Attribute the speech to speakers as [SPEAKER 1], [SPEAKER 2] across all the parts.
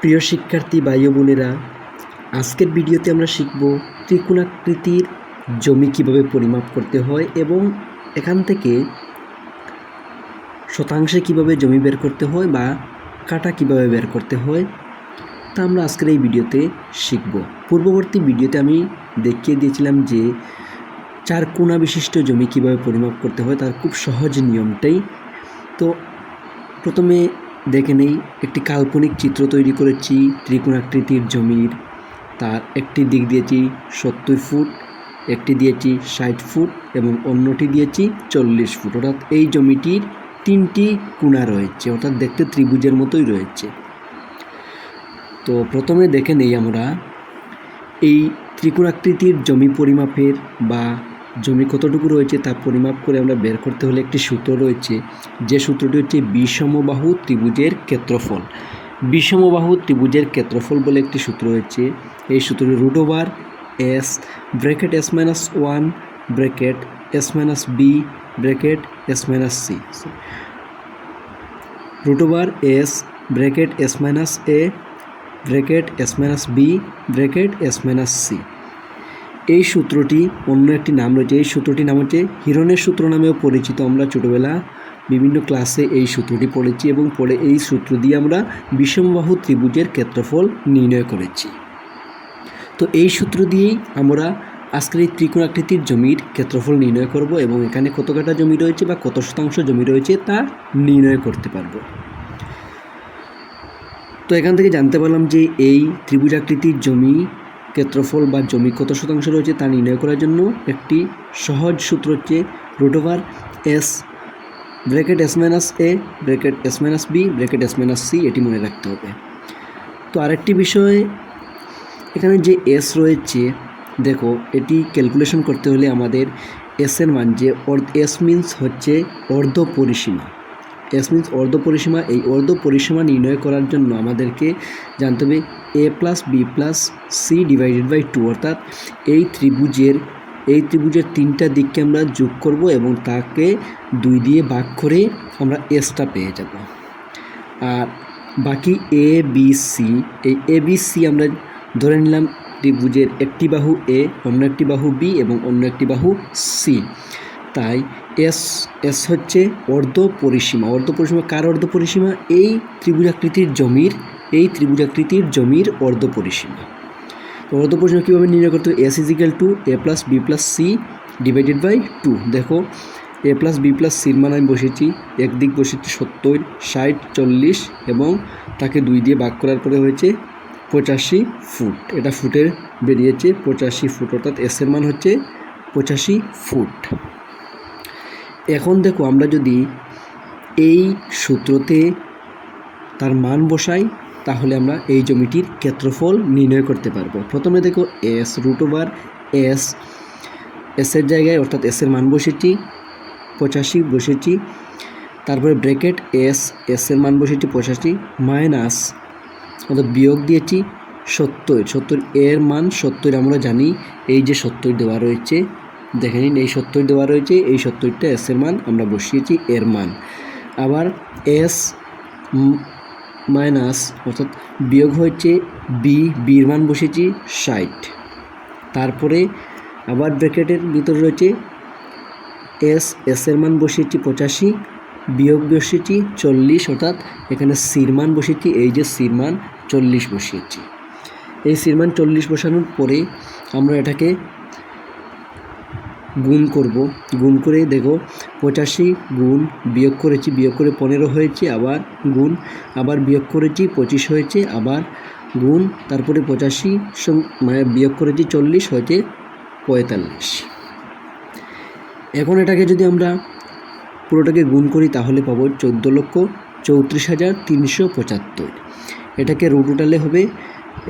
[SPEAKER 1] প্রিয় শিক্ষার্থী ভাই বোনেরা, আজকের ভিডিওতে আমরা শিখব ত্রিকোণাকৃতির জমি কীভাবে পরিমাপ করতে হয় এবং এখান থেকে শতাংশে কীভাবে জমি বের করতে হয় বা কাটা কীভাবে বের করতে হয় তা আমরা আজকের এই ভিডিওতে শিখব। পূর্ববর্তী ভিডিওতে আমি দেখিয়ে দিয়েছিলাম যে চার কোণা বিশিষ্ট জমি কীভাবে পরিমাপ করতে হয়, তার খুব সহজ নিয়মটাই। তো প্রথমে দেখে নেই, একটি কাল্পনিক চিত্র তৈরি করেছি, ত্রিকোণাকৃতির জমির। তার একটি দিক দিয়েছি সত্তর ফুট, একটি দিয়েছি ষাট ফুট এবং অন্যটি দিয়েছি চল্লিশ ফুট। অর্থাৎ এই জমিটির তিনটি কোণা রয়েছে, অর্থাৎ দেখতে ত্রিভুজের মতোই রয়েছে। তো প্রথমে দেখে নেই আমরা, এই ত্রিকোণাকৃতির জমি পরিমাপের বা জমি কতটুকু রয়েছে তা পরিমাপ করে আমরা বের করতে হলে একটি সূত্র রয়েছে। যে সূত্রটি হচ্ছে বিষমবাহু ত্রিভুজের ক্ষেত্রফল। বিষমবাহু ত্রিভুজের ক্ষেত্রফল বলে একটি সূত্র রয়েছে। এই সূত্রটি root over S bracket S minus one bracket S minus B bracket S minus C root over S bracket S minus A bracket S minus B bracket S minus C এই সূত্রটি অন্য একটি নাম রয়েছে। এই সূত্রটির নাম হচ্ছে হিরণের সূত্র নামেও পরিচিত। আমরা ছোটোবেলা বিভিন্ন ক্লাসে এই সূত্রটি পড়েছি এবং পরে এই সূত্র দিয়ে আমরা বিষমবাহু ত্রিভুজের ক্ষেত্রফল নির্ণয় করেছি। তো এই সূত্র দিয়েই আমরা আজকের এই ত্রিকোণাকৃতির জমির ক্ষেত্রফল নির্ণয় করব এবং এখানে কত কাটা জমি রয়েছে বা কত শতাংশ জমি রয়েছে তা নির্ণয় করতে পারব। তো এখান থেকে জানতে পারলাম যে এই ত্রিভুজাকৃতির জমি ক্ষেত্রফল বা জমি কত শতাংশ রয়েছে তা নির্ণয় করার জন্য একটি সহজ সূত্র হচ্ছে root over S bracket S minus A bracket S minus B bracket S minus C এটি মনে রাখতে হবে। তো আরেকটি বিষয়, এখানে যে এস রয়েছে, দেখো, এটি ক্যালকুলেশন করতে হলে আমাদের এস এর মান যে এস মিন্স হচ্ছে অর্ধ পরিসীমা মিন্স অর্ধ পরিসীমা, এই অর্ধ পরিসীমা নির্ণয় করার জন্য আমাদেরকে জানতে হবে A plus B plus C divided by two অর্থাৎ এই ত্রিভুজের এই ত্রিভুজের তিনটা দিককে আমরা যোগ করব এবং তাকে দুই দিয়ে ভাগ করে আমরা এসটা পেয়ে যাব। আর বাকি এ বি সি এই এ বি সি আমরা ধরে নিলাম ত্রিভুজের একটি বাহু এ অন্য একটি বাহু বি এবং অন্য একটি বাহু সি তাই এস এস হচ্ছে অর্ধ পরিসীমা অর্ধ পরিসীমা কার অর্ধ পরিসীমা এই ত্রিভুজাকৃতির জমির, এই ত্রিভুজাকৃতির জমির অর্ধ পরিসীমা অর্ধ পরিসীমা কীভাবে নির্ণয় করতে S is equal to A plus B plus C divided by two দেখো এ প্লাস বি প্লাস সির মান আমি বসেছি একদিক বসেছি সত্তর, ষাট, চল্লিশ এবং তাকে দুই দিয়ে ভাগ করার পরে হয়েছে পঁচাশি ফুট। এটা ফুটের বেরিয়েছে পঁচাশি ফুট, অর্থাৎ এসের মান হচ্ছে পঁচাশি ফুট। এখন দেখো আমরা যদি এই সূত্রতে তার মান বসাই, তাহলে আমরা এই জমিটির ক্ষেত্রফল নির্ণয় করতে পারব। প্রথমে দেখো এস রুট ওভার এস এসের জায়গায় অর্থাৎ এসের মান বসেছি, পঁচাশি বসেছি, তারপরে ব্র্যাকেট এস এসের মান বসেছি পঁচাশি, মাইনাস অর্থাৎ বিয়োগ দিয়েছি সত্তর সত্তর এর মান সত্তর আমরা জানি, এই যে সত্তর দেওয়া রয়েছে দেখে নিন, এই সত্তর দেওয়া রয়েছে, এই সত্তরটা এস এর মান আমরা বসিয়েছি এর মান। আবার এস মাইনাস অর্থাৎ বিয়োগ হয়েছে বি বির মান বসেছি ষাট। তারপরে আবার ব্র্যাকেটের ভিতরে রয়েছে এস এস এর মান বসিয়েছি পঁচাশি, বিয়োগ বসিয়েছি চল্লিশ, অর্থাৎ এখানে সির মান বসিয়েছি, এই যে সির মান চল্লিশ বসিয়েছি। এই সির মান চল্লিশ বসানোর পরে আমরা এটাকে গুণ করব। গুণ করে দেখো, পঁচাশি গুণ বিয়োগ করেছি, বিয়োগ করে পনেরো হয়েছে, আবার গুণ, আবার বিয়োগ করেছি, পঁচিশ হয়েছে, আবার গুণ, তারপরে পঁচাশি মানে বিয়োগ করেছি চল্লিশ হয়েছে পঁয়তাল্লিশ। এখন এটাকে যদি আমরা পুরোটাকে গুণ করি, তাহলে পাবো চোদ্দ লক্ষ চৌত্রিশ হাজার তিনশো পঁচাত্তর। এটাকে রুটোটালে হবে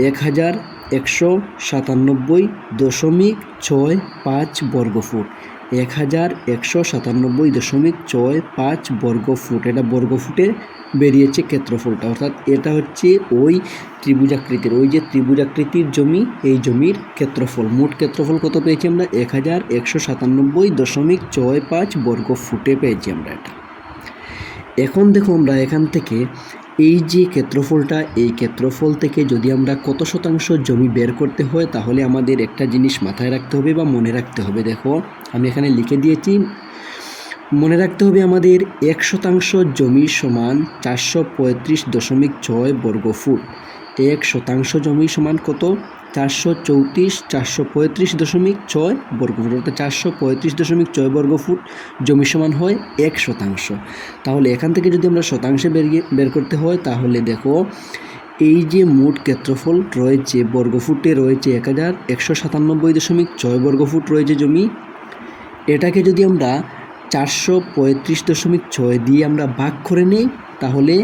[SPEAKER 1] এক হাজার একশো সাতানব্বই দশমিক ছয় পাঁচ বর্গফুট। এক হাজার একশো সাতানব্বই দশমিক ছয় পাঁচ বর্গফুট। এটা বর্গফুটে বেরিয়েছে ক্ষেত্রফলটা। অর্থাৎ এটা হচ্ছে ওই ত্রিভুজাকৃতির, ওই যে ত্রিভুজাকৃতির জমি, এই জমির ক্ষেত্রফল। মোট ক্ষেত্রফল কত পেয়েছি আমরা? এক হাজার একশো সাতানব্বই দশমিক ছয় পাঁচ বর্গ ফুটে পেয়েছি আমরা এটা। এখন দেখো আমরা এখান থেকে এই যে ক্ষেত্রফলটা, এই ক্ষেত্রফল থেকে যদি আমরা কত শতাংশ জমি বের করতে হয়, তাহলে আমাদের একটা জিনিস মাথায় রাখতে হবে বা মনে রাখতে হবে। দেখো, আমি এখানে লিখে দিয়েছি, মনে রাখতে হবে আমাদের এক শতাংশ জমি সমান চারশো পঁয়ত্রিশ দশমিক ছয় বর্গফুট। এক শতাংশ জমি সমান কত? চারশো চৌত্রিশ, চারশো পঁয়ত্রিশ দশমিক ছয় বর্গফুট, অর্থাৎ চারশো পঁয়ত্রিশ দশমিক ছয় বর্গফুট জমি সমান হয় এক শতাংশ। তাহলে এখান থেকে যদি আমরা শতাংশে বের বের করতে হয়, তাহলে দেখো, এই যে মোট ক্ষেত্রফল রয়েছে, বর্গফুটে রয়েছে এক হাজার একশো সাতানব্বই দশমিক ছয় বর্গফুট রয়েছে জমি। এটাকে যদি আমরা চারশো পঁয়ত্রিশ দশমিক ছয় দিয়ে আমরা ভাগ করে নিই, তাহলে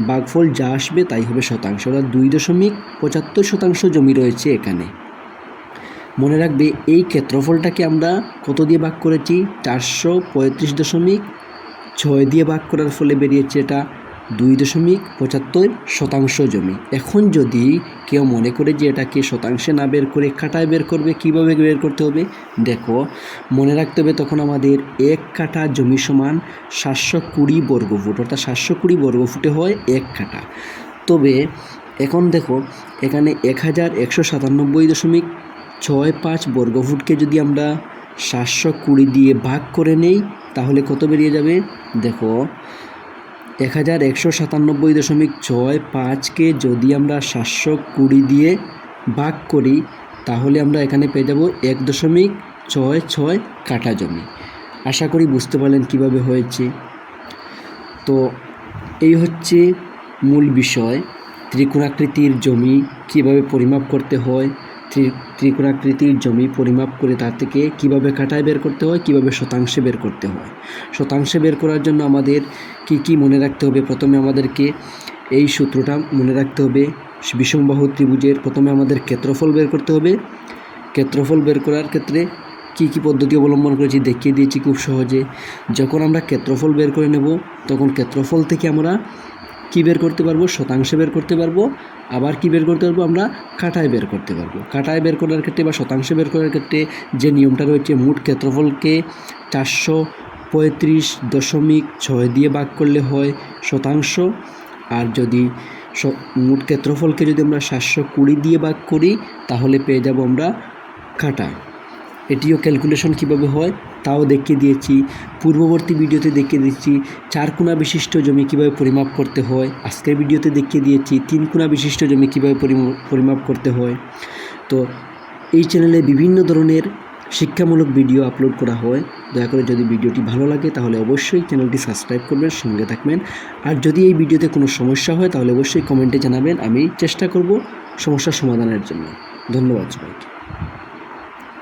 [SPEAKER 1] বাঘফল যা আসবে তাই হবে শতাংশ। অর্থাৎ দুই দশমিক পঁচাত্তর শতাংশ জমি রয়েছে এখানে। মনে রাখবে, এই ক্ষেত্রফলটাকে আমরা কত দিয়ে ভাগ করেছি? চারশো পঁয়ত্রিশ দশমিক ছয় দিয়ে ভাগ করার ফলে বেরিয়েছে এটা। দুই দশমিক পঁচাত্তর শতাংশ জমি। এখন যদি কেউ মনে করে যে এটাকে শতাংশে না বের করে কাটায় বের করবে, কীভাবে বের করতে হবে? দেখো, মনে রাখতে হবে তখন আমাদের এক কাঠা জমি সমান সাতশো কুড়ি বর্গফুট, অর্থাৎ সাতশো কুড়ি বর্গফুটে হয় এক কাঠা। তবে এখন দেখো, এখানে এক হাজার একশো সাতানব্বই দশমিক ছয় পাঁচ বর্গফুটকে যদি আমরা সাতশো কুড়ি দিয়ে ভাগ করে নেই, তাহলে কত বেরিয়ে যাবে? দেখো এক হাজার একশো সাতানব্বই দশমিক ছয় পাঁচকে যদি আমরা সাতশো কুড়ি দিয়ে ভাগ করি, তাহলে আমরা এখানে পেয়ে যাব এক দশমিক ছয় ছয় কাঠা জমি। আশা করি বুঝতে পারলেন কীভাবে হয়েছে। তো এই হচ্ছে মূল বিষয়, ত্রিকোণাকৃতির জমি কীভাবে পরিমাপ করতে হয় ত্রিকোণাকৃতির জমি পরিমাপ করে তার থেকে কীভাবে কাটায় বের করতে হয়, কীভাবে শতাংশে বের করতে হয়। শতাংশে বের করার জন্য আমাদের কি কি মনে রাখতে হবে? প্রথমে আমাদেরকে এই সূত্রটা মনে রাখতে হবে। বিষমবাহু ত্রিভুজের প্রথমে আমাদের ক্ষেত্রফল বের করতে হবে। ক্ষেত্রফল বের করার ক্ষেত্রে কি কি পদ্ধতি অবলম্বন করেছি দেখিয়ে দিয়েছি খুব সহজে। যখন আমরা ক্ষেত্রফল বের করে নেব, তখন ক্ষেত্রফল থেকে আমরা কি বের করতে পারব, শতাংশে বের করতে পারব, আবার কি বের করতে পারব আমরা? কাটায় বের করতে পারব। কাটায় বের করার ক্ষেত্রে বা শতাংশে বের করার ক্ষেত্রে যে নিয়মটা রয়েছে, মোট ক্ষেত্রফলকে চারশো পঁয়ত্রিশ দশমিক ছয় দিয়ে ভাগ করলে হয় শতাংশ। আর যদি মোট ক্ষেত্রফলকে যদি আমরা সাতশো কুড়ি দিয়ে ভাগ করি, তাহলে পেয়ে যাব আমরা কাটা। এটিও ক্যালকুলেশন কীভাবে হয়? তাও দেখিয়ে দিয়েছি, পূর্ববর্তী ভিডিওতে দেখিয়ে দিয়েছি, চার কোণা বিশিষ্ট জমি কীভাবে পরিমাপ করতে হয়। আজকের ভিডিওতে দেখিয়ে দিয়েছি, তিন কোণা বিশিষ্ট জমি কীভাবে পরিম- পরিমাপ করতে হয়। তো এই চ্যানেলে বিভিন্ন ধরনের শিক্ষামূলক ভিডিও আপলোড করা হয়। দয়া করে যদি ভিডিওটি ভালো লাগে, তাহলে অবশ্যই চ্যানেলটি সাবস্ক্রাইব করবেন, সঙ্গে থাকবেন। আর যদি এই ভিডিওতে কোনো সমস্যা হয়, তাহলে অবশ্যই কমেন্টে জানাবেন। আমি চেষ্টা করব সমস্যার সমাধানের জন্য। ধন্যবাদ সবাইকে।